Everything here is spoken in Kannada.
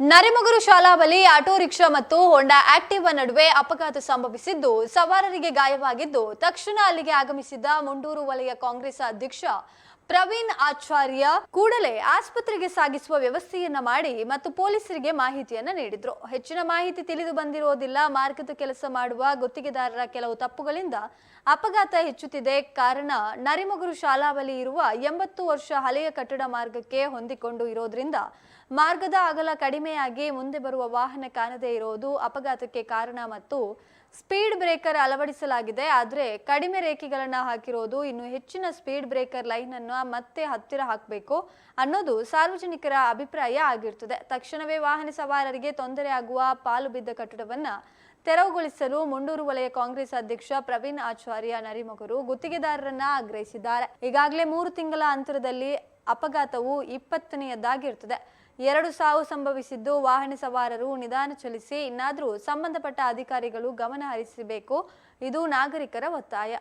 ನರಿಮುಗುರು ಶಾಲಾ ಬಳಿ ಆಟೋ ರಿಕ್ಷಾ ಮತ್ತು ಹೊಂಡಾ ಆಕ್ಟಿವಾ ನಡುವೆ ಅಪಘಾತ ಸಂಭವಿಸಿದ್ದು, ಸವಾರರಿಗೆ ಗಾಯವಾಗಿದ್ದು, ತಕ್ಷಣ ಅಲ್ಲಿಗೆ ಆಗಮಿಸಿದ ಮುಂಡೂರು ವಲಯ ಕಾಂಗ್ರೆಸ್ ಅಧ್ಯಕ್ಷ ಪ್ರವೀಣ್ ಆಚಾರ್ಯ ಕೂಡಲೇ ಆಸ್ಪತ್ರೆಗೆ ಸಾಗಿಸುವ ವ್ಯವಸ್ಥೆಯನ್ನ ಮಾಡಿ ಮತ್ತು ಪೊಲೀಸರಿಗೆ ಮಾಹಿತಿಯನ್ನ ನೀಡಿದ್ರು. ಹೆಚ್ಚಿನ ಮಾಹಿತಿ ತಿಳಿದು ಬಂದಿರೋದಿಲ್ಲ. ಮಾರ್ಗದ ಕೆಲಸ ಮಾಡುವ ಗುತ್ತಿಗೆದಾರರ ಕೆಲವು ತಪ್ಪುಗಳಿಂದ ಅಪಘಾತ ಹೆಚ್ಚುತ್ತಿದೆ. ಕಾರಣ, ನರಿಮಗುರು ಶಾಲಾ ಬಳಿ ಇರುವ ಎಂಬತ್ತು ವರ್ಷ ಹಳೆಯ ಕಟ್ಟಡ ಮಾರ್ಗಕ್ಕೆ ಹೊಂದಿಕೊಂಡು ಇರೋದ್ರಿಂದ ಮಾರ್ಗದ ಅಗಲ ಕಡಿಮೆಯಾಗಿ ಮುಂದೆ ಬರುವ ವಾಹನ ಕಾಣದೇ ಇರೋದು ಅಪಘಾತಕ್ಕೆ ಕಾರಣ ಮತ್ತು ಸ್ಪೀಡ್ ಬ್ರೇಕರ್ ಅಳವಡಿಸಲಾಗಿದೆ. ಆದರೆ ಕಡಿಮೆ ರೇಖೆಗಳನ್ನು ಹಾಕಿರೋದು, ಇನ್ನು ಹೆಚ್ಚಿನ ಸ್ಪೀಡ್ ಬ್ರೇಕರ್ ಲೈನ್ ಅನ್ನು ಮತ್ತೆ ಹತ್ತಿರ ಹಾಕಬೇಕು ಅನ್ನೋದು ಸಾರ್ವಜನಿಕರ ಅಭಿಪ್ರಾಯ ಆಗಿರ್ತದೆ. ತಕ್ಷಣವೇ ವಾಹನ ಸವಾರರಿಗೆ ತೊಂದರೆ ಆಗುವ ಪಾಲು ಬಿದ್ದ ಕಟ್ಟಡವನ್ನ ತೆರವುಗೊಳಿಸಲು ಮುಂಡೂರು ವಲಯ ಕಾಂಗ್ರೆಸ್ ಅಧ್ಯಕ್ಷ ಪ್ರವೀಣ್ ಆಚಾರ್ಯ ನರಿಮಗರು ಗುತ್ತಿಗೆದಾರರನ್ನ ಆಗ್ರಹಿಸಿದ್ದಾರೆ. ಈಗಾಗಲೇ ಮೂರು ತಿಂಗಳ ಅಂತರದಲ್ಲಿ ಅಪಘಾತವು ಇಪ್ಪತ್ತನೆಯದಾಗಿರ್ತದೆ. ಎರಡು ಸಾವು ಸಂಭವಿಸಿದ್ದು ವಾಹನ ಸವಾರರು ನಿಧಾನ ಚಲಿಸಿ ಇನ್ನಾದರೂ ಸಂಬಂಧಪಟ್ಟ ಅಧಿಕಾರಿಗಳು ಗಮನ ಹರಿಸಬೇಕು. ಇದು ನಾಗರಿಕರ ಒತ್ತಾಯ.